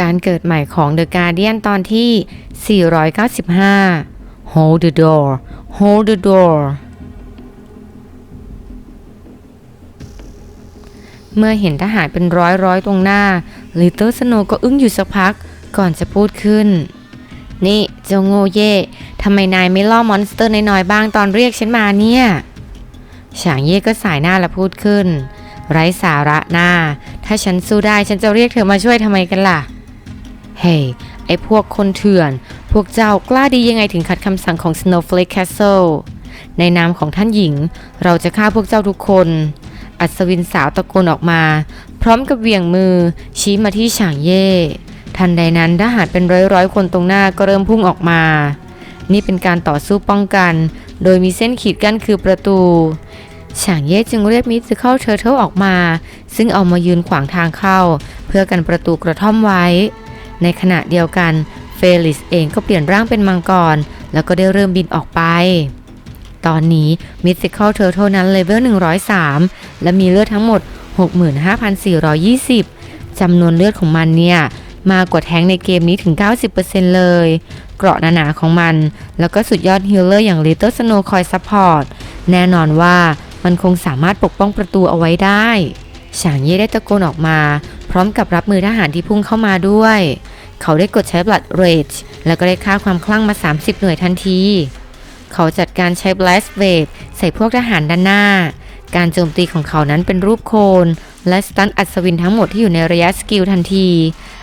การเกิดใหม่ของ The Guardian ตอนที่ 495 Hold the door Hold the door เมื่อเห็นทหารเป็นร้อยร้อยๆตรงหน้าลิตเติ้ลสโนก็อึ้งอยู่สักพักก่อนจะพูดขึ้น นี่เจ้าโง่เย่ทำไมนายไม่ล่อมอนสเตอร์น้อยๆบ้างตอนเรียกฉันมาเนี่ยฉางเย่ก็สายหน้าและพูดขึ้น ไร้สาระหน้า ถ้าฉันสู้ได้ฉันจะเรียกเธอมาช่วยทำไมกันล่ะ เฮ้ยไอพวกคนเถื่อน พวกเจ้ากล้าดียังไงถึงขัดคำสั่งของ Snowflake Castle ในนามของท่านหญิง เราจะฆ่าพวกเจ้าทุกคน อัศวินสาวตะโกนออกมา พร้อมกับเหวี่ยงมือ ชี้มาที่ฉางเย่ ทันใดนั้นทหารเป็นร้อยๆคนตรงหน้าก็เริ่มพุ่งออกมา นี่เป็นการต่อสู้ป้องกัน โดยมีเส้นขีดกั้นคือประตูฉางเย่จึงเรียกมิสเข้าเทอร์เทิลออกมา ซึ่งเอามายืนขวางทางเข้า เพื่อกันประตูกระท่อมไว้ ในขณะเดียวกันเฟลิสเองก็เปลี่ยนร่างเป็นมังกร แล้วก็ได้เริ่มบินออกไป ตอนนี้ Mythical Turtle นั้นเลเวล 103 และมีเลือดทั้งหมด 65,420 จำนวนเลือดของมันเนี่ย มากกว่าแท้งในเกมนี้ถึง 90%เลย เกราะหนาๆของมัน แล้วก็สุดยอดฮิลเลอร์อย่าง Little Snow คอยซัพพอร์ต แน่นอนว่ามันคงสามารถปกป้องประตูเอาไว้ได้ฉางเย่ได้ตะโกนออกมา พร้อมกับรับมือทหารที่พุ่งเข้ามาด้วย เขาได้กดใช้ Blood Rage แล้วก็ได้ฆ่าความคลั่งมา 30 หน่วยทันที เขาจัดการใช้ Blast Wave ใส่พวกทหารด้านหน้า การโจมตีของเขานั้นเป็นรูปโคน และสตันอัศวินทั้งหมดที่อยู่ในระยะสกิลทันที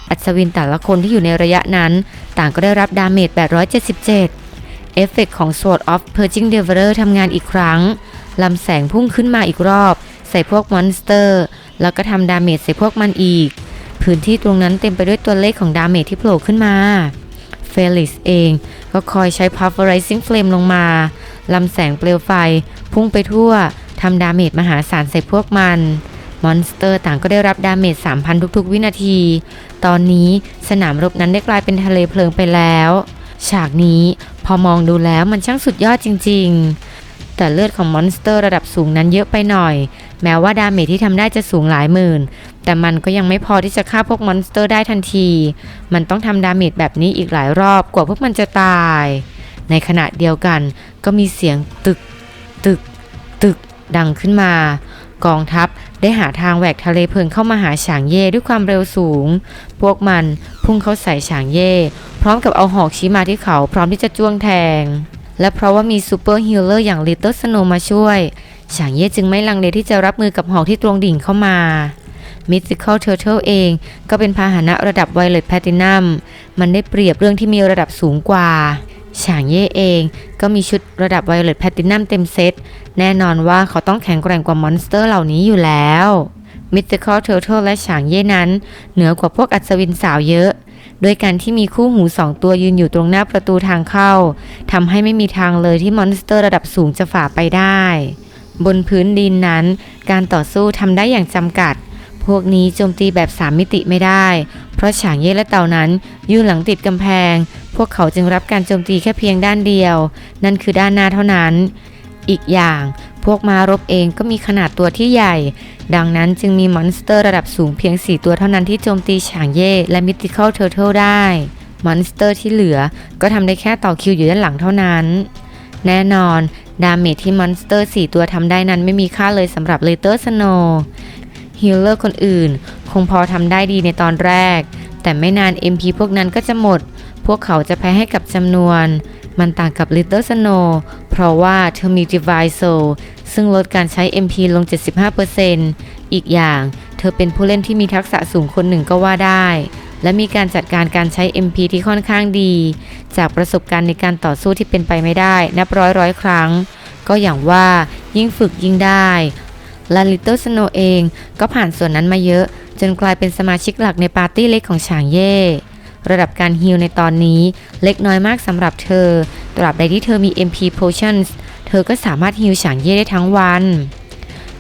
อัศวินแต่ละคนที่อยู่ในระยะนั้น ต่างก็ได้รับดาเมจ 877เอฟเฟกต์ของ Sword of Purging Devourer ทำงานอีกครั้ง ลำแสงพุ่งขึ้นมาอีกรอบ ใส่พวกมอนสเตอร์ แล้วก็ทำดาเมจใส่พวกมันอีก พื้นที่ตรงนั้นเต็มไปด้วยตัวเลขของดาเมจที่โผล่ขึ้นมาเฟลิสเองก็คอยใช้ Pulverizing Flame ลงมาลำแสงเปลวไฟ พุ่งไปทั่วทำดาเมจมหาศาลใส่พวกมันมอนสเตอร์ต่างก็ได้รับดาเมจ 3,000 ทุกๆ วินาที ตอนนี้สนามรบนั้นได้กลายเป็นทะเลเพลิงไปแล้ว ฉากนี้พอมองดูแล้วมันช่างสุดยอดจริง ๆ แต่เลือดของมอนสเตอร์ระดับสูงนั้นเยอะไปหน่อย แม้ว่าดาเมจที่ทำได้จะสูงหลายหมื่น แต่มันก็ยังไม่พอที่จะฆ่าพวกมอนสเตอร์ได้ทันที มันต้องทำดาเมจแบบนี้อีกหลายรอบกว่าพวกมันจะตาย ในขณะเดียวกันก็มีเสียงตึก ตึก ตึกดังขึ้นมา กองทัพได้หาทางแหวกทะเลเพลิงเข้ามาหาฉางเย่ด้วยความเร็วสูง พวกมันพุ่งเข้าใส่ฉางเย่พร้อมกับเอาหอกชี้มาที่เขาพร้อมที่จะจ้วงแทง และเพราะว่ามีซูเปอร์ฮิลเลอร์อย่างลิตเติ้ลสโนมาช่วยฉางเย่จึงไม่ลังเลที่จะรับมือกับหอกที่ตรงดิ่งเข้ามา Mythical Turtle เองก็เป็นพาหนะระดับ Violet Platinum มันได้เปรียบเรื่องที่มีระดับสูงกว่า ฉางเย่เองก็มีชุดระดับ Violet Platinum เต็มเซต แน่นอนว่าเขาต้องแข็งแกร่งกว่ามอนสเตอร์เหล่านี้อยู่แล้ว Mythical Turtle และฉางเย่นั้น เหนือกว่าพวกอัศวินสาวเยอะ ด้วยการที่มีคู่หูสองตัวยืนอยู่ตรงหน้าประตูทางเข้าทำให้ไม่มีทางเลยที่มอนสเตอร์ระดับสูงจะฝ่าไปได้ บนพื้นดินนั้น การต่อสู้ทำได้อย่างจำกัด พวกนี้โจมตีแบบสามมิติไม่ได้ เพราะฉางเย่และเต่านั้นยืนหลังติดกำแพง พวกเขาจึงรับการโจมตีแค่เพียงด้านเดียว นั่นคือด้านหน้าเท่านั้น อีกอย่าง พวกม้ารบเองก็มีขนาดตัวที่ใหญ่ ดังนั้นจึงมีมอนสเตอร์ระดับสูงเพียง 4 ตัวเท่านั้นที่โจมตีฉางเย่และมิติคอลเทอร์เทลได้มอนสเตอร์ที่เหลือก็ทำได้แค่ต่อคิวอยู่ด้านหลังเท่านั้น แน่นอน ดาเมจที่มอนสเตอร์ 4 ตัวทำได้นั้นไม่มีค่าเลยสำหรับเลเตอร์สโนฮิลเลอร์คนอื่น คงพอทำได้ดีในตอนแรก แต่ไม่นาน MP พวกนั้นก็จะหมด พวกเขาจะแพ้ให้กับจำนวน มันต่างกับ Little Snow เพราะว่าเธอมี Divine so ซึ่งลดการใช้ MP ลง 75%อีกอย่าง เธอเป็นผู้เล่นที่มีทักษะสูงคนหนึ่งก็ว่าได้ และมีการจัดการการใช้ MP ที่ค่อนข้างดี จากประสบการณ์ในการต่อสู้ที่เป็นไปไม่ได้ นับร้อยร้อยครั้ง ก็อย่างว่ายิ่งฝึกยิ่งได้และ Little Snow เองก็ผ่านส่วนนั้นมาเยอะ จนกลายเป็นสมาชิกหลักในปาร์ตี้เล็กของฉางเย่ ระดับการฮีลในตอนนี้เล็กน้อยมากสำหรับเธอ ตราบใดที่เธอมี MP Potions เธอก็สามารถฮีลฉางเย่ได้ทั้งวัน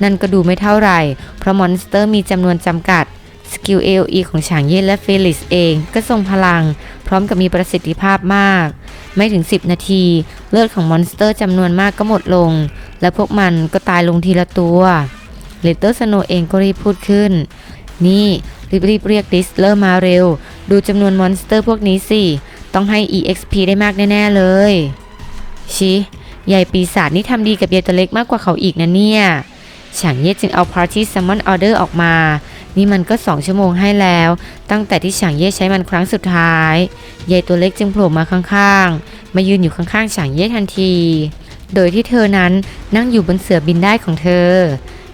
นั่นก็ดูไม่เท่าไหร่ เพราะมอนสเตอร์มีจำนวนจำกัด สกิล AOE ของฉางเย่และเฟลิสเองก็ทรงพลัง พร้อมกับมีประสิทธิภาพมาก ไม่ถึง 10 นาที เลือดของมอนสเตอร์จำนวนมากก็หมดลง และพวกมันก็ตายลงทีละตัวเลเตอร์สโนเองก็รีบพูดขึ้น นี่รีบรีบเรียกดิสเลอร์มาเร็ว ดูจำนวนมอนสเตอร์พวกนี้สิ ต้องให้ EXP ได้มากแน่ ๆ เลย ชิใหญ่ปีศาจนี่ทำดีกับยายตัวเล็กมากกว่าเขาอีกนะเนี่ย ฉางเย่จึงเอา Party Summon Order ออกมา นี่มันก็สองชั่วโมงให้แล้ว ตั้งแต่ที่ฉางเย่ใช้มันครั้งสุดท้าย ยายตัวเล็กจึงโผล่มาข้างๆ มายืนอยู่ข้างๆฉางเย่ทันที โดยที่เธอนั้นนั่งอยู่บนเสือบินได้ของเธอ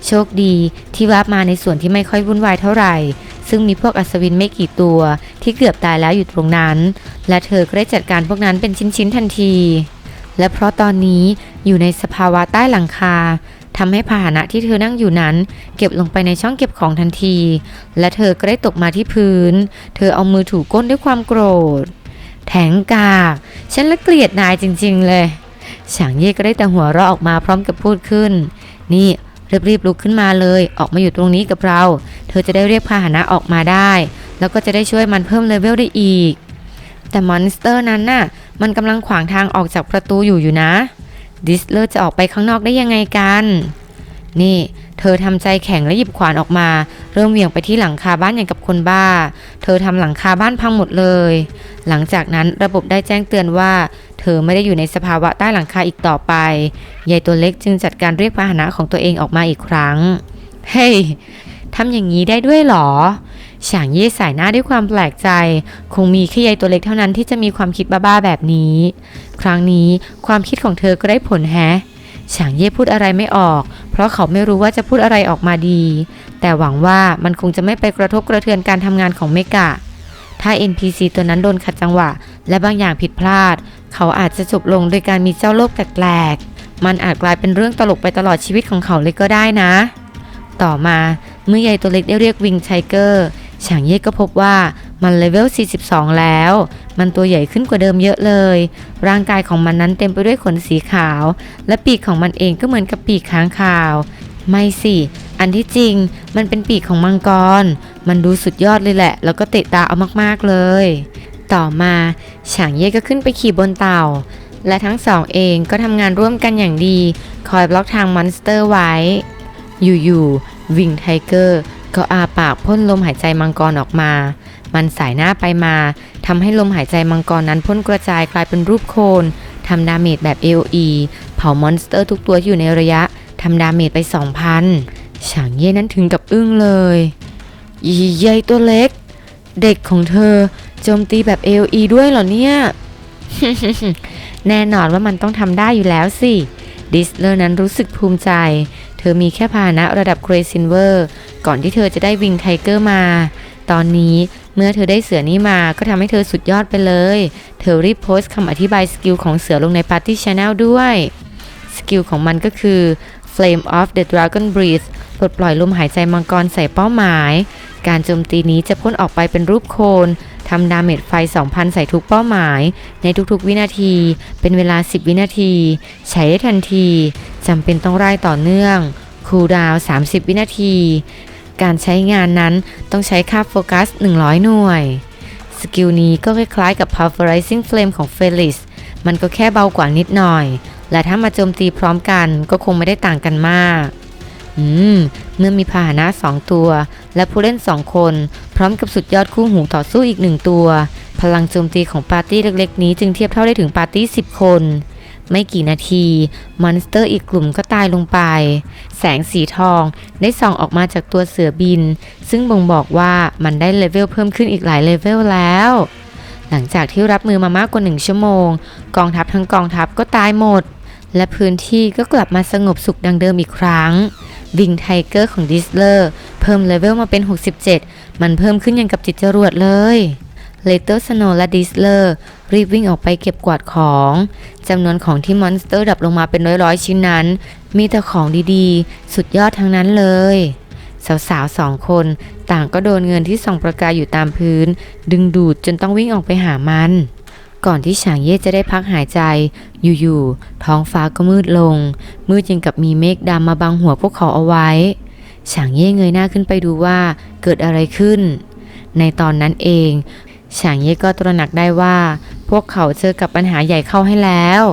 โชคดีที่วาร์ปมาในส่วนที่ไม่ค่อยวุ่นวายเท่าไหร่ ซึ่งมีพวกอัศวินไม่กี่ตัวที่เกือบตายแล้วอยู่ตรงนั้น และเธอก็ได้จัดการพวกนั้นเป็นชิ้นๆทันที และเพราะตอนนี้อยู่ในสภาวะใต้หลังคาทำให้พาหนะที่เธอนั่งอยู่นั้น เก็บลงไปในช่องเก็บของทันที และเธอก็ได้ตกมาที่พื้น เธอเอามือถูก้นด้วยความโกรธ แถงกากฉันละเกลียดนายจริง ๆ เลยฉางเย่ก็ได้แต่หัวเราะออกมาพร้อมกับพูดขึ้น นี่ รีบๆลุกขึ้นมาเลย ออกมาอยู่ตรงนี้กับเรา เธอจะได้เรียกพาหนะออกมาได้ แล้วก็จะได้ช่วยมันเพิ่มเลเวลได้อีก แต่มอนสเตอร์นั้นน่ะ มันกำลังขวางทางออกจากประตูอยู่อยู่นะ ดิสเลอร์จะออกไปข้างนอกได้ยังไงกัน นี่ เธอทำใจแข็งและหยิบขวานออกมา เริ่มเหวี่ยงไปที่หลังคาบ้านอย่างกับคนบ้า เธอทำหลังคาบ้านพังหมดเลย หลังจากนั้นระบบได้แจ้งเตือนว่า เธอไม่ได้อยู่ในสภาวะใต้หลังคาอีกต่อไปยายตัวเล็กจึงจัดการเรียกพาหนะของตัวเองออกมาอีกครั้ง เฮ้ยทำอย่างนี้ได้ด้วยหรอฉางเย่สายหน้าด้วยความแปลกใจ คงมีแค่ยายตัวเล็กเท่านั้นที่จะมีความคิดบ้าๆแบบนี้ ครั้งนี้ความคิดของเธอก็ได้ผลแฮะ ฉางเย่พูดอะไรไม่ออก เพราะเขาไม่รู้ว่าจะพูดอะไรออกมาดี แต่หวังว่ามันคงจะไม่ไปกระทบกระเทือนการทำงานของเมกะ ถ้า NPC ตัวนั้นโดนขัดจังหวะ และบางอย่างผิดพลาด เขาอาจจะจบลงโดยการมีเจ้าโลกแปลกๆ มันอาจกลายเป็นเรื่องตลกไปตลอดชีวิตของเขาเลยก็ได้นะ ต่อมาเมื่อยายตัวเล็กได้เรียกวิงไชเกอร์ฉางเย่ก็พบว่ามันเลเวล 42 แล้ว มันตัวใหญ่ขึ้นกว่าเดิมเยอะเลย ร่างกายของมันนั้นเต็มไปด้วยขนสีขาว และปีกของมันเองก็เหมือนกับปีกค้างคาว ไม่สิ อันที่จริงมันเป็นปีกของมังกร มันดูสุดยอดเลยแหละ แล้วก็เตะตาเอามากๆเลย ต่อมาฉางเย่ก็ขึ้นไปขี่บนเต่า และทั้งสองเองก็ทำงานร่วมกันอย่างดี คอยบล็อกทางมอนสเตอร์ไว้ อยู่ๆวิงไทเกอร์ก็อาปากพ่นลมหายใจมังกรออกมา มันสายหน้าไปมา ทำให้ลมหายใจมังกรนั้นพ่นกระจายกลายเป็นรูปโคนทำดาเมจแบบ AOE เผามอนสเตอร์ทุกตัวที่อยู่ในระยะทำดาเมจไป 2,000ฉางเย่นั้นถึงกับอึ้งเลยอีเยัยตัวเล็ก เด็กของเธอโจมตีแบบ AOE ด้วยเหรอเนี่ย แน่นอนว่ามันต้องทำได้อยู่แล้วสิ ดิสเลอร์นั้นรู้สึกภูมิใจ เธอมีแค่พานะระดับเกรซินเวอร์ ก่อนที่เธอจะได้วิงไทเกอร์มา ตอนนี้ เมื่อเธอได้เสือนี้มาก็ทำให้เธอสุดยอดไปเลย เธอรีบโพสต์คำอธิบายสกิลของเสือลงใน Party Channel ด้วย สกิลของมันก็คือ Flame of the Dragon Breath ปลดปล่อยลมหายใจมังกรใส่เป้าหมาย การโจมตีนี้จะพ่นออกไปเป็นรูปโคนทำดาเมจไฟ 2,000 ใส่ทุกเป้าหมาย ในทุกๆ วินาที เป็นเวลา 10 วินาที ใช้ได้ทันทีจำเป็นต้องไล่ต่อเนื่องคูลดาวน์30 วินาที การใช้งานนั้นต้องใช้ค่าโฟกัส 100 หน่วย สกิลนี้ก็คล้ายๆกับ Pulverizing Flame ของ Felis มันก็แค่เบากว่านิดหน่อย และถ้ามาโจมตีพร้อมกันก็คงไม่ได้ต่างกันมาก อืม เมื่อมีพาหนะ 2 ตัว และผู้เล่น 2 คน พร้อมกับสุดยอดคู่หูต่อสู้อีก1ตัว พลังโจมตีของปาร์ตี้เล็กๆ นี้จึงเทียบเท่าได้ถึงปาร์ตี้ 10 คน ไม่กี่นาที มอนสเตอร์อีกกลุ่มก็ตายลงไป แสงสีทองได้ส่องออกมาจากตัวเสือบิน ซึ่งบ่งบอกว่ามันได้เลเวลเพิ่มขึ้นอีกหลายเลเวลแล้ว หลังจากที่รับมือมามากกว่า1ชั่วโมง กองทัพทั้งกองทัพก็ตายหมด และพื้นที่ก็กลับมาสงบสุขดังเดิมอีกครั้งวิงไทเกอร์ของดิสเลอร์เพิ่มเลเวลมาเป็น 67 มันเพิ่มขึ้นอย่างกับจิตจรวดเลย เลเตอร์สโนและดิสเลอร์รีบวิ่งออกไปเก็บกวาดของจำนวนของที่มอนสเตอร์ดับลงมาเป็นร้อยๆชิ้นนั้น มีแต่ของดีๆ สุดยอดทั้งนั้นเลย สาวๆสองคนต่างก็โดนเงินที่ส่องประกายอยู่ตามพื้น ดึงดูดจนต้องวิ่งออกไปหามัน ก่อนที่ฉางเย่จะได้พักหายใจ อยู่ๆท้องฟ้าก็มืดลง มืดยังกับมีเมฆดำมาบังหัวพวกเขาเอาไว้ฉางเย่เงยหน้าขึ้นไปดูว่าเกิดอะไรขึ้น ในตอนนั้นเอง ฉางเย่ก็ตระหนักได้ว่า พวกเขาเจอกับปัญหาใหญ่เข้าให้แล้ว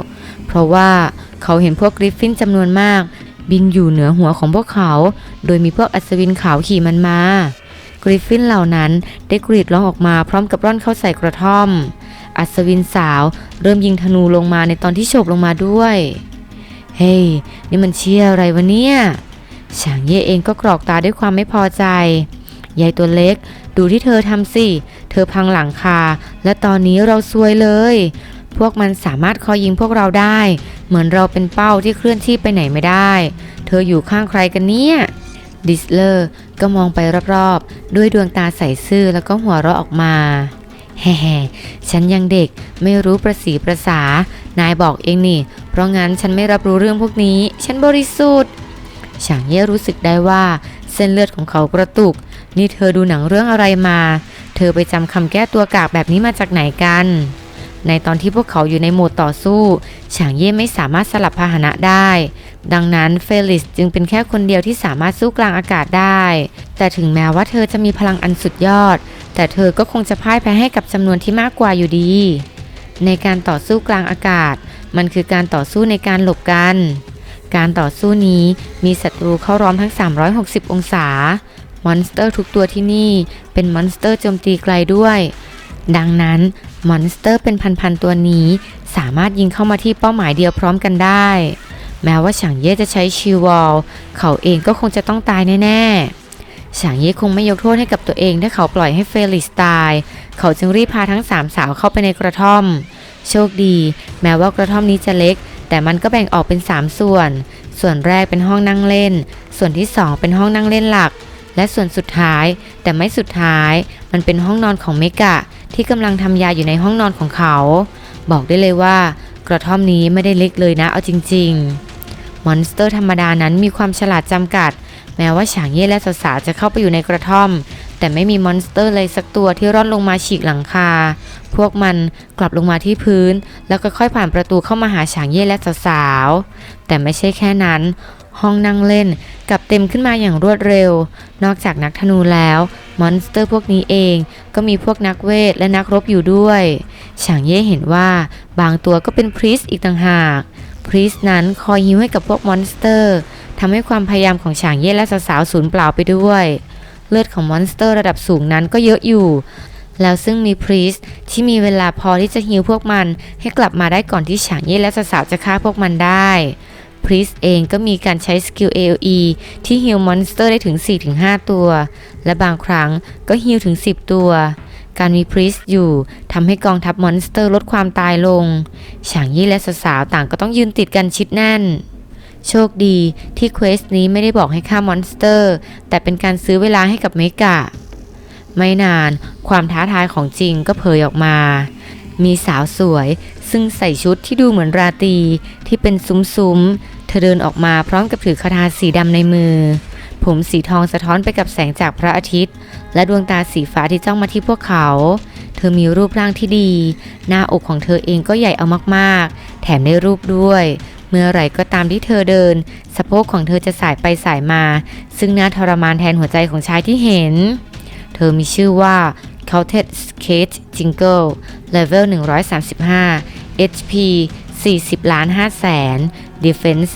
เพราะว่าเขาเห็นพวกกริฟฟินจำนวนมาก บินอยู่เหนือหัวของพวกเขา โดยมีพวกอัศวินขาวขี่มันมากริฟฟินเหล่านั้นได้กรีดร้องออกมาพร้อมกับร่อนเข้าใส่กระท่อม อัศวินสาวเริ่มยิงธนูลงมาในตอนที่โฉบลงมาด้วย เฮ้ยนี่มันเชี่ยอะไรวะเนี่ยฉางเย่เองก็กรอกตาด้วยความไม่พอใจ ยายตัวเล็ก ดูที่เธอทำสิ ธอพังหลังคา และตอนนี้เราซวยเลย พวกมันสามารถคอยยิงพวกเราได้ เหมือนเราเป็นเป้าที่เคลื่อนที่ไปไหนไม่ได้ เธออยู่ข้างใครกันเนี่ยดิสเลอร์ก็มองไปรอบๆ ด้วยดวงตาใสซื่อแล้วก็หัวเราะออกมาแฮ่ๆฉันยังเด็กไม่รู้ประสีประสานายบอกเองนี่ เพราะงั้นฉันไม่รับรู้เรื่องพวกนี้ ฉันบริสุทธิ์ฉางเย่รู้สึกได้ว่า เส้นเลือดของเขากระตุก นี่เธอดูหนังเรื่องอะไรมา เธอไปจำคำแก้ตัวกากแบบนี้มาจากไหนกัน ในตอนที่พวกเขาอยู่ในโหมดต่อสู้ฉางเย่ไม่สามารถสลับพาหนะได้ ดังนั้นเฟลิสจึงเป็นแค่คนเดียวที่สามารถสู้กลางอากาศได้ แต่ถึงแม้ว่าเธอจะมีพลังอันสุดยอด แต่เธอก็คงจะพ่ายแพ้ให้กับจำนวนที่มากกว่าอยู่ดี ในการต่อสู้กลางอากาศ มันคือการต่อสู้ในการหลบกัน การต่อสู้นี้มีศัตรูเข้าร้อมทั้ง 360 องศา มอนสเตอร์ทุกตัวที่นี่ เป็นมอนสเตอร์โจมตีไกลด้วย ดังนั้นมอนสเตอร์เป็นพันๆตัวนี้ สามารถยิงเข้ามาที่เป้าหมายเดียวพร้อมกันได้ แม้ว่าฉางเย่จะใช้ชิววอลเขาเองก็คงจะต้องตายแน่ๆฉางเย่คงไม่ยกโทษให้กับตัวเองถ้าเขาปล่อยให้เฟลิสตาย เขาจึงรีบพาทั้งสามสาวเข้าไปในกระท่อม โชคดี แม้ว่ากระท่อมนี้จะเล็ก แต่มันก็แบ่งออกเป็น 3 ส่วน ส่วนแรกเป็นห้องนั่งเล่น ส่วนที่ 2 เป็นห้องนั่งเล่นหลัก และส่วนสุดท้าย แต่ไม่สุดท้ายมันเป็นห้องนอนของเมกะ ที่กำลังทำยาอยู่ในห้องนอนของเขา บอกได้เลยว่า กระท่อมนี้ไม่ได้เล็กเลยนะเอาจริง ๆ มอนสเตอร์ธรรมดานั้นมีความฉลาดจำกัด แม้ว่าฉางเย่และสาวๆจะเข้าไปอยู่ในกระท่อม แต่ไม่มีมอนสเตอร์เลยสักตัวที่ร่อนลงมาฉีกหลังคา พวกมันกลับลงมาที่พื้น แล้วก็ค่อยผ่านประตูเข้ามาหาฉางเย่และสาวๆ แต่ไม่ใช่แค่นั้น ห้องนั่งเล่นกลับเต็มขึ้นมาอย่างรวดเร็ว นอกจากนักธนูแล้ว มอนสเตอร์พวกนี้เองก็มีพวกนักเวทและนักรบอยู่ด้วยฉางเย่เห็นว่าบางตัวก็เป็นพรีสอีกต่างหากพรีสนั้นคอยฮิวให้กับพวกมอนสเตอร์ทำให้ความพยายามของฉางเย่และสาวๆสูญเปล่าไปด้วย เลือดของมอนสเตอร์ระดับสูงนั้นก็เยอะอยู่ แล้วซึ่งมีพรีสที่มีเวลาพอที่จะฮิวพวกมันให้กลับมาได้ก่อนที่ฉางเย่และสาวจะฆ่าพวกมันได้พรีสเองก็มีการใช้สกิล AOE ที่ฮิวมอนสเตอร์ได้ถึง 4-5 ตัว และบางครั้งก็ฮิวถึง 10 ตัว การมีพรีสอยู่ทำให้กองทัพมอนสเตอร์ลดความตายลง ฉางยี่และสาวๆต่างก็ต้องยืนติดกันชิดแน่น โชคดีที่เควสนี้ไม่ได้บอกให้ฆ่ามอนสเตอร์ แต่เป็นการซื้อเวลาให้กับเมกะ ไม่นานความท้าทายของจริงก็เผยออกมา มีสาวสวยซึ่งใส่ชุดที่ดูเหมือนราตรีที่เป็นซุ้มๆ เธอเดินออกมาพร้อมกับถือคาถาสีดำในมือ ผมสีทองสะท้อนไปกับแสงจากพระอาทิตย์ และดวงตาสีฟ้าที่จ้องมาที่พวกเขา เธอมีรูปร่างที่ดี หน้าอกของเธอเองก็ใหญ่เอามากๆ แถมได้รูปด้วย เมื่อไหร่ก็ตามที่เธอเดิน สะโพกของเธอจะสายไปสายมา ซึ่งน่าทรมานแทนหัวใจของชายที่เห็น เธอมีชื่อว่า c o u n t e d Skate Jingle Level 135 HP 40ล้าน5แสน Defense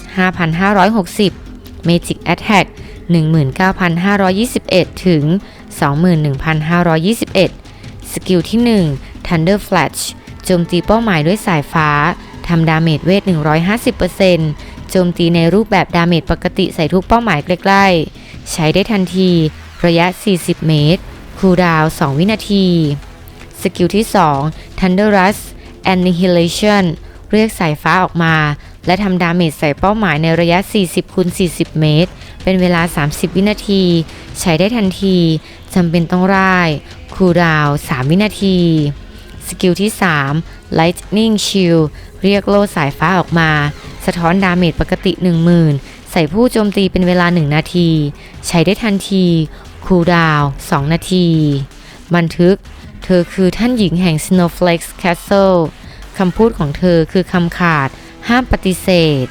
5,560 Magic Attack 19,521 ถึง 21,521 สกิลที่ 1 Thunder Flash โจมตีเป้าหมายด้วยสายฟ้า ทำดาเมจเวท 150%โจมตีในรูปแบบดาเมจปกติใส่ทุกเป้าหมายใกล้ๆ ใช้ได้ทันที ระยะ 40 เมตร คูลดาวน์2วินาที สกิลที่ 2 Thunder Rush Annihilation เรียกสายฟ้าออกมา และทำดาเมจใส่เป้าหมายในระยะ 40คูณ40 เมตร เป็นเวลา 30 วินาที ใช้ได้ทันทีจำเป็นต้องร่าย คูลดาวน์3วินาที สกิลที่ 3 Lightning Shield เรียกโล่สายฟ้าออกมา สะท้อนดาเมจปกติ 10,000 ใส่ผู้โจมตีเป็นเวลา 1 นาที ใช้ได้ทันทีคูลดาวน์2นาที บันทึก เธอคือท่านหญิงแห่ง Snowflakes Castle คำพูดของเธอคือคำขาด ห้ามปฏิเสธ